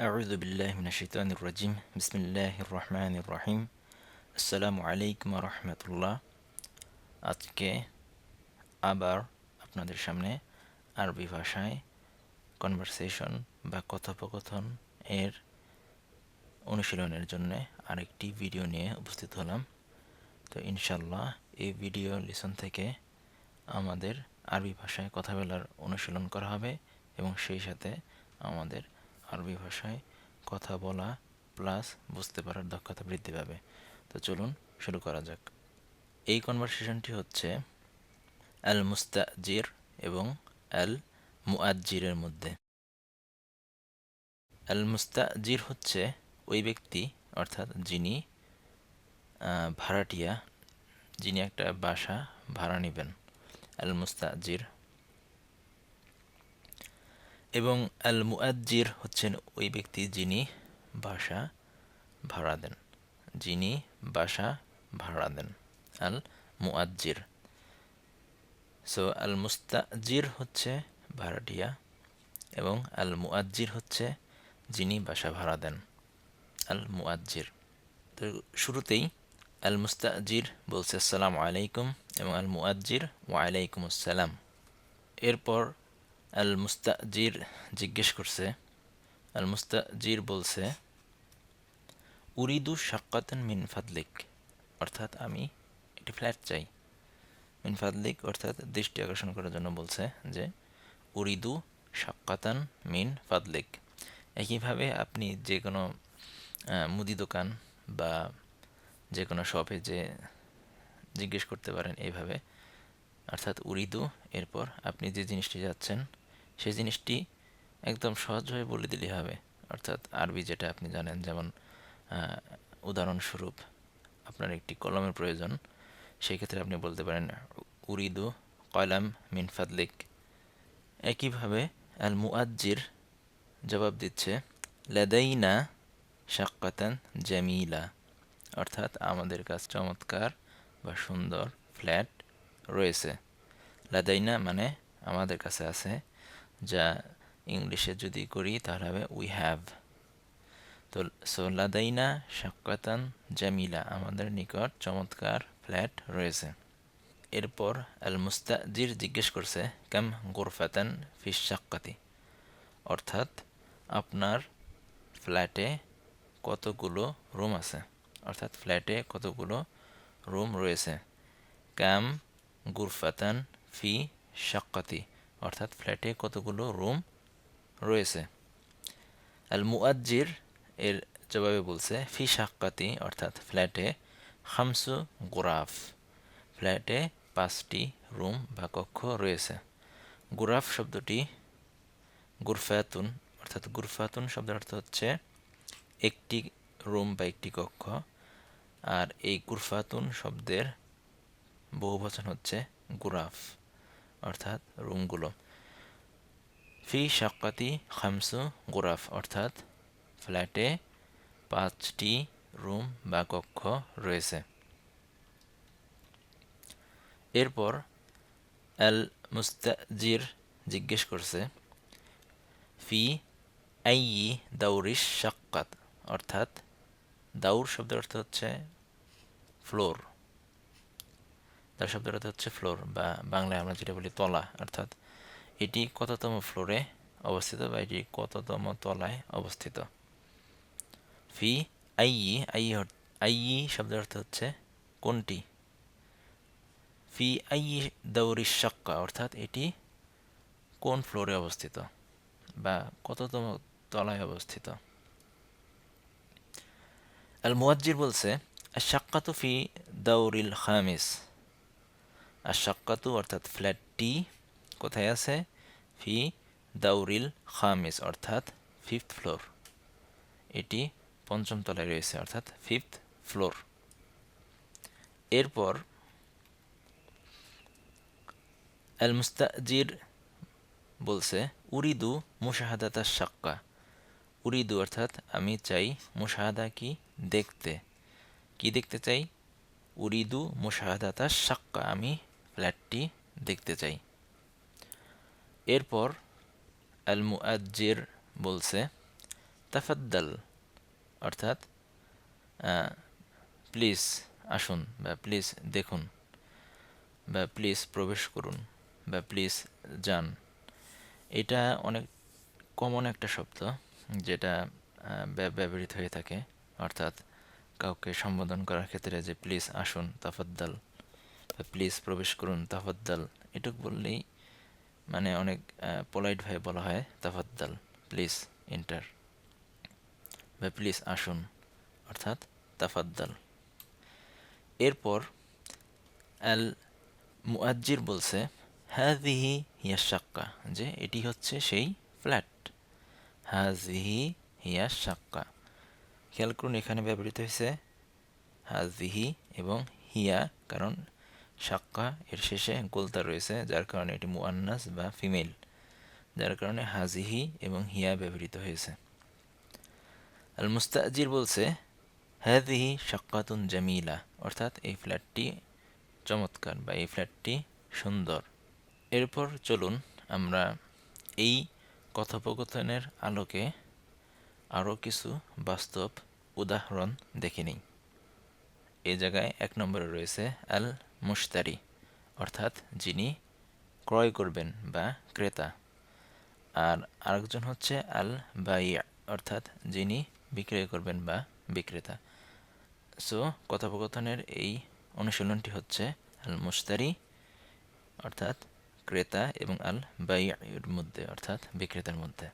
أعوذ بالله من الشيطان الرجيم بسم الله الرحمن الرحيم আসসালামু আলাইকুম রহমতুল্লাহ আজকে আবার আপনাদের সামনে আরবি ভাষায় কনভারসেশন বা কথোপকথন এর অনুশীলনের জন্য আরেকটি ভিডিও নিয়ে উপস্থিত হলাম তো ইনশাল্লাহ এই ভিডিও লিসন থেকে আমাদের আরবি ভাষায় কথা বলার অনুশীলন করা হবে এবং সেই সাথে আমাদের আরবি ভাষায় কথা বলা প্লাস বুঝতে পারার দক্ষতা বৃদ্ধি পাবে। তো চলুন শুরু করা যাক। এই কনভারসেশনটি হচ্ছে আল মুস্তাজির এবং আল মুআজিরের মধ্যে। আল মুস্তাজির হচ্ছে ওই ব্যক্তি, অর্থাৎ যিনি ভাড়াটিয়া, যিনি একটা বাসা ভাড়া নেবেন। আল মুস্তাজির এবং আল মুআজির হচ্ছেন ওই ব্যক্তি যিনি বাসা ভাড়া দেন। যিনি বাসা ভাড়া দেন আল মুআজির সো আল মুস্তাজির হচ্ছে ভাড়াটিয়া এবং আল মুআজির হচ্ছে যিনি বাসা ভাড়া দেন আল মুআজির তো শুরুতেই আল মুস্তাজির বলছে, আসসালামু আলাইকুম এবং আল মুআজির ওয়ালাইকুম আসসালাম এরপর আল মুস্তাজির জিজ্ঞেস করছে আল মুস্তাজির বলছে, উরিদু সাক্কাতান মিন ফাদলিক অর্থাৎ আমি একটি ফ্ল্যাট চাই। মিন ফাদলিক অর্থাৎ দৃষ্টি আকর্ষণ করার জন্য বলছে যে, উরিদু সাক্কাতান মিন ফাদলিক একইভাবে আপনি যে কোনো মুদি দোকান বা যে কোনো শপে যে জিজ্ঞেস করতে পারেন এইভাবে, অর্থাৎ উরিদু, এরপর আপনি যে জিনিসটি যাচ্ছেন সেই জিনিসটি একদম সহজভাবে বলে দিলে হবে। অর্থাৎ আরবি যেটা আপনি জানেন, যেমন উদাহরণস্বরূপ আপনার একটি কলমের প্রয়োজন, সেই ক্ষেত্রে আপনি বলতে পারেন, উরিদু কয়লাম মিন একইভাবে আল মুআজ্জির জবাব দিচ্ছে, লেদাইনা শাক্কাতান জামিলা। অর্থাৎ আমাদের কাছে চমৎকার বা সুন্দর, ফ্ল্যাট রয়েছে। লাদাইনা মানে আমাদের কাছে আছে যা ইংলিশে যদি করি, তাহলে হবে উই হ্যাভ তো সো লাদাইনা শাক্কাতান জামিলা, আমাদের নিকট চমৎকার ফ্ল্যাট রয়েছে। এরপর আল মুস্তাজির জিজ্ঞেস করছে, কাম গোরফাতান ফিস শাক্কাতি? অর্থাৎ আপনার ফ্ল্যাটে কতগুলো রুম আছে? অর্থাৎ ফ্ল্যাটে কতগুলো রুম রয়েছে? ক্যাম গুরফাতান ফি শাক্কাতি? অর্থাৎ ফ্ল্যাটে কতগুলো রুম রয়েছে। আল মুআজ্জির এর জবাবে বলছে, ফি শাক্কাতি অর্থাৎ ফ্ল্যাটে খামসু গোরাফ। ফ্ল্যাটে পাঁচটি রুম বা কক্ষ রয়েছে। গুরাফ শব্দটি গুরফাতুন, অর্থাৎ গুরফাতুন শব্দের অর্থ হচ্ছে একটি রুম বা একটি কক্ষ। আর এই গুরফাতুন শব্দের বহু বচন হচ্ছে গুরাফ। অর্থাৎ রুমগুলো। ফি শাক্কাতি খামসু গুরাফ, অর্থাৎ ফ্ল্যাটে পাঁচটি রুম বা কক্ষ রয়েছে। এরপর আল মুস্তাজির জিজ্ঞেস করছে, ফি আই দাউরিস শাক্কাত অর্থাৎ দাউর শব্দের অর্থ হচ্ছে ফ্লোর। তার অর্থ হচ্ছে ফ্লোর বা বাংলায় আমরা যেটা বলি তলা, অর্থাৎ এটি কততম ফ্লোরে অবস্থিত বা এটি কততম তলায় অবস্থিত? ফি আই আই আই শব্দের অর্থ হচ্ছে কোনটি? ফি আই দৌরি শাক্কা, অর্থাৎ এটি কোন ফ্লোরে অবস্থিত বা কততম তলায় অবস্থিত? আল মুয়াজ্জির বলছে আশাক্কাতু ফি দাউরিল খামিস। আশাক্কাতু অর্থাৎ ফ্ল্যাটটি কোথায় আছে? ফি দাউরিল খামিস, অর্থাৎ ফিফথ ফ্লোর এটি পঞ্চম তলায় রয়েছে, অর্থাৎ ফিফথ ফ্লোর এরপর আল মুস্তাজির বলছে, উরিদু মুশাহাদাতা শাক্কা। উরিদু অর্থাৎ আমি চাই মুশাহাদা কি দেখতে। কি দেখতে চাই? উরিদু মুশাহাদাতা শাক্কা, আমি ফ্ল্যাটটি দেখতে চাই। এরপর আল মুআজ্জির বলছে, তাফাদ্দাল। অর্থাৎ প্লিজ আসুন বা প্লিজ দেখুন বা প্লিজ প্রবেশ করুন বা প্লিজ যান। এটা অনেক কমন একটা শব্দ যেটা ব্যবহৃত হয়ে থাকে। অর্থাৎ, কাউকে সম্বোধন করার ক্ষেত্রে যে, প্লিজ আসুন তাফাদ্দাল। প্লিজ প্রবেশ করুন, তাফাদ্দাল। এটুক বললেই মানে অনেক পোলাইটভাবে বলা হয়, তাফাদ্দাল। প্লিজ এন্টার বা প্লিজ আসুন, অর্থাৎ তাফাদ্দাল। এরপর আল মুআজ্জির বলছে হাজিহি হিয়া শাক্কা যে এটি হচ্ছে সেই ফ্ল্যাট হাজিহি হিয়া শাক্কা খেয়াল করুন এখানে ব্যবহৃত হয়েছে হাজিহি এবং হিয়া কারণ শাক্কা, এর শেষে গোলতা রয়েছে, যার কারণে এটি মুআন্নাস বা ফিমেল, যার কারণে হাজিহি এবং হিয়া ব্যবহৃত হয়েছে। আল মুস্তাজির বলছে হ্যাদিহি শাক্কাতুন জামিলা অর্থাৎ এই ফ্ল্যাটটি চমৎকার বা এই ফ্ল্যাটটি সুন্দর। এরপর চলুন আমরা এই কথোপকথনের আলোকে আরও কিছু বাস্তব উদাহরণ দেখে নিই। এই জায়গায় এক নম্বরে রয়েছে, আল মুশতারি, অর্থাৎ যিনি ক্রয় করবেন বা ক্রেতা। আর আরেকজন হচ্ছে আল বাইয়া অর্থাৎ যিনি বিক্রয় করবেন বা বিক্রেতা। সো, কথোপকথনের এই অনুশীলনটি হচ্ছে আল মুস্তারি অর্থাৎ ক্রেতা এবং আল বাইয়ের মধ্যে, অর্থাৎ বিক্রেতার মধ্যে।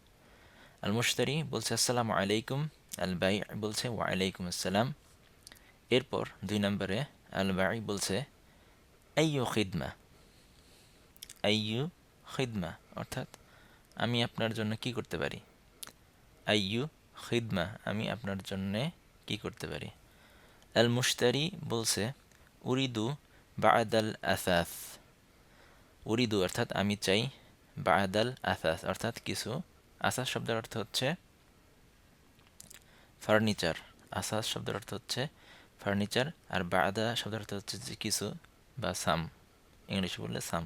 আল মুস্তারি বলছে, আসসালামু আলাইকুম। আল বাই বলছে ওয়ালাইকুম আসসালাম। এরপর দুই নম্বরে আল বাই বলছে আইয়ু খিদমা আইয়ু খিদমা অর্থাৎ আমি আপনার জন্য কি করতে পারি আইয়ু খিদমা আমি আপনার জন্যে কি করতে পারি আল মুশতারি বলছে উরিদু বাদাল আসাস উরিদু অর্থাৎ আমি চাই বাদাল আসাস অর্থাৎ কিছু আসাস শব্দের অর্থ হচ্ছে ফার্নিচার আসাস শব্দের অর্থ হচ্ছে ফার্নিচার আর বাদা শব্দের অর্থ হচ্ছে যে কিছু বা সাম, ইংলিশে বললে সাম।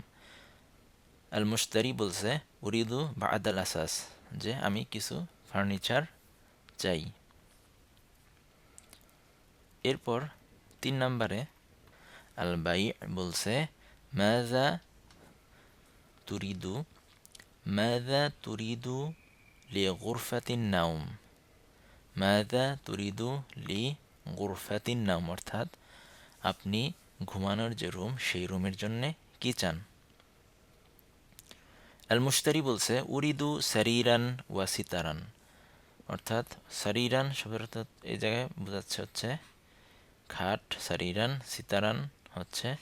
আল মুশতারি বলছে, উরিদু বাদাল আসাস যে আমি কিছু ফার্নিচার চাই। এরপর তিন নম্বরে আল বাই বলছে, মাযা তুরিদু মাযা তুরিদু লি গুরফাতিন নাউম মাযা তুরিদু লি গুরফাতিন নাউম অর্থাৎ আপনি ঘুমানোর যে রুম, সেই রুমের জন্যে কি চান? আল মুশতারি বলছে, উরিদু সারিরান ওয়া সিতারান। অর্থাৎ সারিরান শব্দের অর্থাৎ এই জায়গায় বোঝাচ্ছে হচ্ছে, খাট, সারিরান, সিতারান হচ্ছে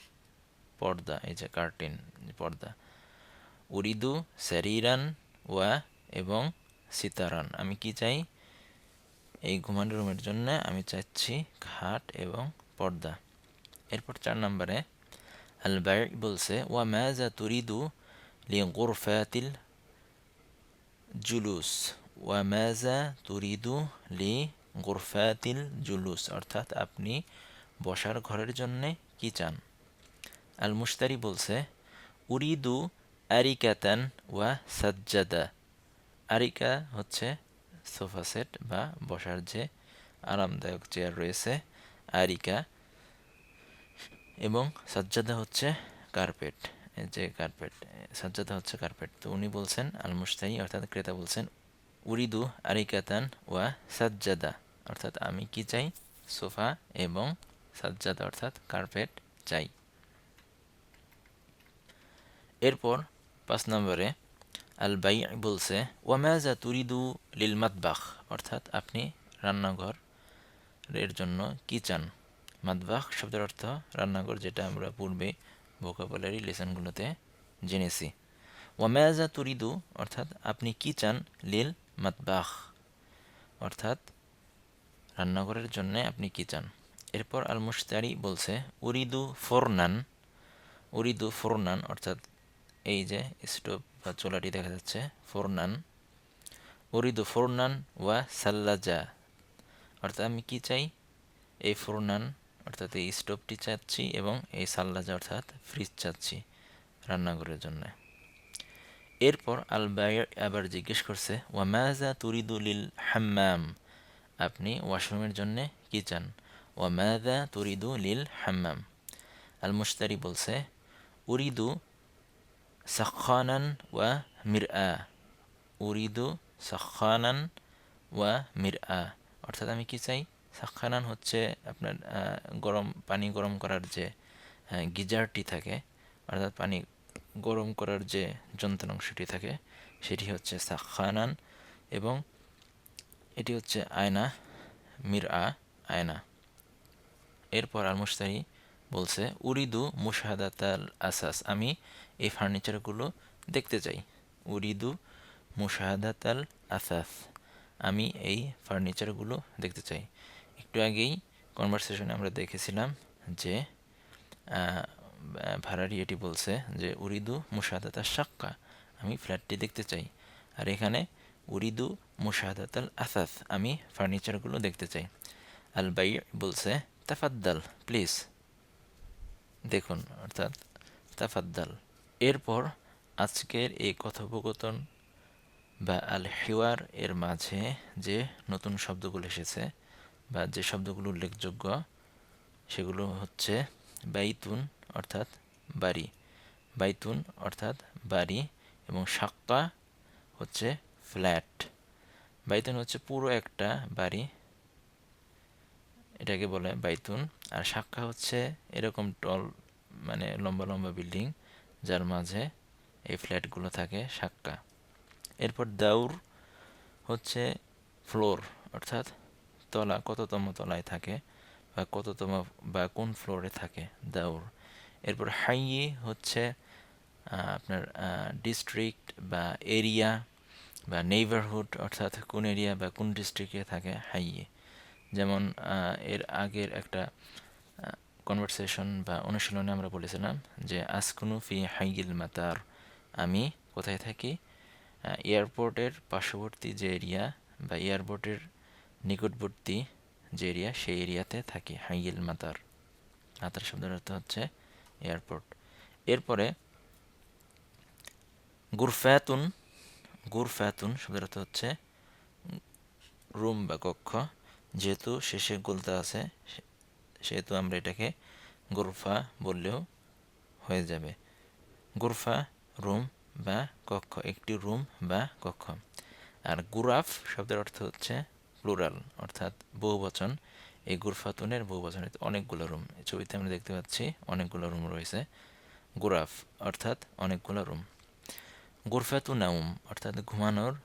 পর্দা, এই যে কার্টিন পর্দা। উরিদু সারিরান ওয়া এবং সিতারান। আমি কি চাই? এই ঘুমানোর রুমের জন্য আমি চাচ্ছি খাট এবং পর্দা। এরপর চার নম্বরে আল বাই বলছে ওয়া ম্যাজা তুরিদু লি গোরফাতিল জুলুস। ওয়া ম্যাজা তুরিদু লি গোরফাতিল জুলুস। অর্থাৎ আপনি বসার ঘরের জন্যে কি চান? আল মুশতারি বলছে, উরিদু আরিকাতান ওয়া সাজ্জাদা। আরিকা হচ্ছে সোফা সেট বা বসার যে আরামদায়ক চেয়ার রয়েছে। আরিকা এবং সাজ্জাদা হচ্ছে কার্পেট যে কার্পেট সাজ্জাদা হচ্ছে কার্পেট তো উনি বলছেন আল মুস্তাহি অর্থাৎ ক্রেতা বলছেন, উরিদু আরিকাতান ওয়া সাজ্জাদা। অর্থাৎ আমি কি চাই? সোফা এবং সাজ্জাদা, অর্থাৎ কার্পেট চাই। এরপর পাঁচ নম্বরে আল বাই বলছে ওয়ামাজা তুরিদু লিল মাতবাখ অর্থাৎ আপনি রান্নাঘর এর জন্য কি চান? মাতবাখ শব্দের অর্থ রান্নাঘর, যেটা আমরা পূর্বে ভোকাবুলারি লেসনগুলোতে জেনেছি। ওয়ামাজা তুরিদু, অর্থাৎ আপনি কি চান? লিল মাতবাখ অর্থাৎ রান্নাঘরের জন্য আপনি কি চান? এরপর আল মুশতারি বলছে, উরিদু ফোরনান। উরিদু ফোরনান, অর্থাৎ এই যে স্টোভ বা চোলাটি দেখা যাচ্ছে, ফোরনান। উরিদু ফোরনান ওয়া সাল্লাজা। অর্থাৎ আমি কি চাই? এই ফোরনান অর্থাৎ এই স্টোভটি চাচ্ছি এবং এই সাল্লাজা অর্থাৎ ফ্রিজ চাচ্ছি রান্নাঘরের জন্য। এরপর আল বায়ের আবার জিজ্ঞেস করছে ওয়ামাজা তুরিদু লিল হাম্মাম? আপনি ওয়াশরুমের জন্যে কি চান? ওয়ামাদা তুরিদু লিল হাম্মাম? আল মুশতারি বলছে, উরিদু সাখানান ওয়া মিরআ। উরিদু সাখানান ওয়া মিরআ। অর্থাৎ আমি কি চাই? সাখানান হচ্ছে আপনার গরম, পানি গরম করার যে গিজারটি থাকে, অর্থাৎ পানি গরম করার যে যন্ত্রাংশটি থাকে, সেটি হচ্ছে সাখানান এবং এটি হচ্ছে আয়না মির আ আয়না। এরপর আর মুস্তারি বলছে, উরিদু মুশাহাদাতাল আসাস। আমি এই ফার্নিচারগুলো দেখতে চাই। উরিদু মুশাহাদাতাল আসাস। আমি এই ফার্নিচারগুলো দেখতে চাই। একটু আগেই কনভারসেশনে আমরা দেখেছিলাম যে ভাড়ারি এটি বলছে যে, উরিদু মুশাহাদাতা সাক্কা আমি ফ্ল্যাটটি দেখতে চাই। আর এখানে, উরিদু মুশাহাদাতাল আসাস, আমি ফার্নিচারগুলো দেখতে চাই। আল বাই বলছে, তাফাদ্দাল, প্লিজ। দেখুন, অর্থাৎ তাফাদ্দাল। এরপর আজকের এই কথোপকথন বা আল হিওয়ার এর মাঝে যে নতুন শব্দগুলো এসেছে বা যে শব্দগুলো উল্লেখযোগ্য, সেগুলো হচ্ছে বাইতুন অর্থাৎ বাড়ি। বাইতুন অর্থাৎ বাড়ি এবং সাক্কা হচ্ছে ফ্ল্যাট। বাইতুন হচ্ছে পুরো একটা বাড়ি, এটাকে বলে বাইতুন। আর সাক্কা হচ্ছে এরকম টল মানে লম্বা লম্বা বিল্ডিং, যার মাঝে এই ফ্ল্যাটগুলো থাকে সাক্কা এরপর দাউর হচ্ছে ফ্লোর অর্থাৎ তলা কততম তলায় থাকে বা কততম বা কোন ফ্লোরে থাকে? দাউর। এরপর হাইয়ে হচ্ছে আপনার ডিস্ট্রিক্ট বা এরিয়া বা নেইবারহুড অর্থাৎ কোন এরিয়া বা কোন ডিস্ট্রিক্টে থাকে হাইয়ে। যেমন এর আগের একটা কনভারসেশন বা অনুশীলনে আমরা বলেছিলাম যে, আসকুনু ফি হাইগিল মাতার। আমি কোথায় থাকি? এয়ারপোর্টের পার্শ্ববর্তী যে এরিয়া বা এয়ারপোর্টের নিকটবর্তী যে এরিয়া, সেই এরিয়াতে থাকি হাইগিল মাতার। মাতার শব্দের অর্থ হচ্ছে এয়ারপোর্ট। এরপরে গুরফাতুন গুরফাতুন শব্দের অর্থ হচ্ছে রুম বা কক্ষ। যেহেতু শেষে গোলতা আছে সেহেতু আমরা এটাকে গুরফা বললেও হয়ে যাবে। গুরফা রুম বা কক্ষ, একটি রুম বা কক্ষ। আর গুরাফ শব্দের অর্থ হচ্ছে প্লুরাল, অর্থাৎ বহুবচন। এই গুরফাতুনের বহুবচন অনেকগুলো রুম। এই ছবিতে আমরা দেখতে পাচ্ছি অনেকগুলো রুম রয়েছে। গুরাফ, অর্থাৎ অনেকগুলো রুম। গুরফাতু নাউম, অর্থাৎ ঘুমানোর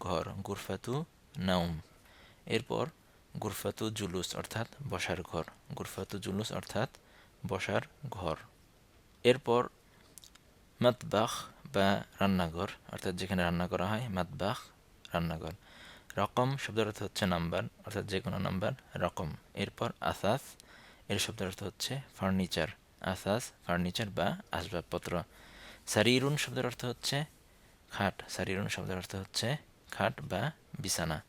ঘর। গুরফাতু নাউম। এরপর গুরফাতু জুলুস, অর্থাৎ বসার ঘর। গুরফাতু জুলুস, অর্থাৎ বসার ঘর। এরপর মাতবাখ বা রান্নাঘর, অর্থাৎ যেখানে রান্না করা হয় মাতবাখ রান্নাঘর। রকম শব্দের অর্থ হচ্ছে নাম্বার, অর্থাৎ যে কোনো নাম্বার, রকম। এরপর আসাস, এর শব্দের অর্থ হচ্ছে ফার্নিচার। আসাস, ফার্নিচার বা আসবাবপত্র। সারিরুন শব্দের অর্থ হচ্ছে খাট। সারিরুন শব্দের অর্থ হচ্ছে খাট বা বিছানা।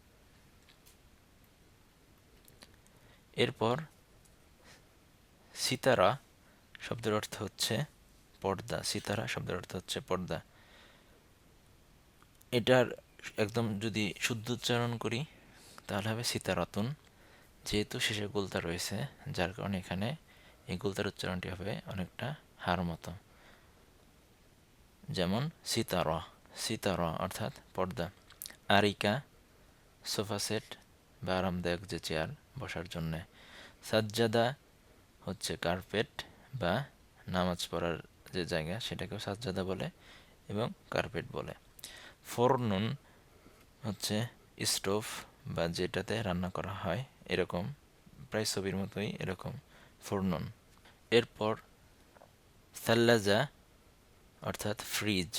এরপর সিতারা শব্দের অর্থ হচ্ছে পর্দা। সিতারা শব্দের অর্থ হচ্ছে পর্দা। এটার একদম যদি শুদ্ধ উচ্চারণ করি, তাহলে হবে সীতারতন। যেহেতু শেষে গোলতা রয়েছে, যার কারণে এখানে এই গোলতার উচ্চারণটি হবে অনেকটা হার মতো। যেমন সিতার সিতার অর্থাৎ পর্দা। আরিকা, সোফা সেট বা আরামদায়ক যে চেয়ার বসার জন্যে। সাজ্জাদা হচ্ছে কার্পেট বা নামাজ পড়ার যে জায়গা, সেটাকেও সাজ্জাদা বলে এবং কার্পেট বলে। ফোরনুন হচ্ছে স্টোভ বা যেটাতে রান্না করা হয়, এরকম প্রায় ছবির মতোই এরকম ফোরনুন এরপর সাল্লাজা, অর্থাৎ ফ্রিজ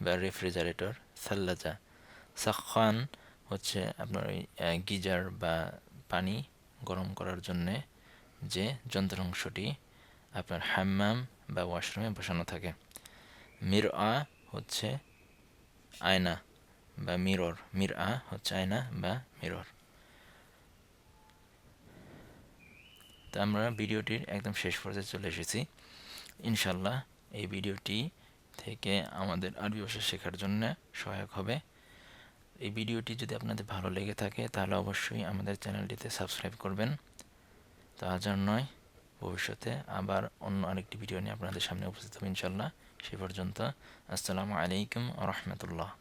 বা রেফ্রিজারেটর সাল্লাজা। সাখান হচ্ছে আপনার ওই গিজার বা পানি গরম করার জন্যে যে যন্ত্রাংশটি আপনার হ্যাম্মাম বা ওয়াশরুমে বসানো থাকে। মির হচ্ছে আয়না। বা মিরর মির আ, হচ্ছে আয়না বা মিরর তো আমরা ভিডিওটির একদম শেষ পর্যায়ে চলে এসেছি। ইনশাল্লাহ এই ভিডিওটি থেকে আমাদের আরবি ভাষা শেখার জন্য সহায়ক হবে। এই ভিডিওটি যদি আপনাদের ভালো লেগে থাকে, তাহলে অবশ্যই আমাদের চ্যানেলটিতে সাবস্ক্রাইব করবেন। তো আজ আর নয়, ভবিষ্যতে আবার অন্য আরেকটি ভিডিও নিয়ে আপনাদের সামনে উপস্থিত হবে ইনশাল্লাহ সে পর্যন্ত, আসসালামু আলাইকুম রহমতুল্লাহ।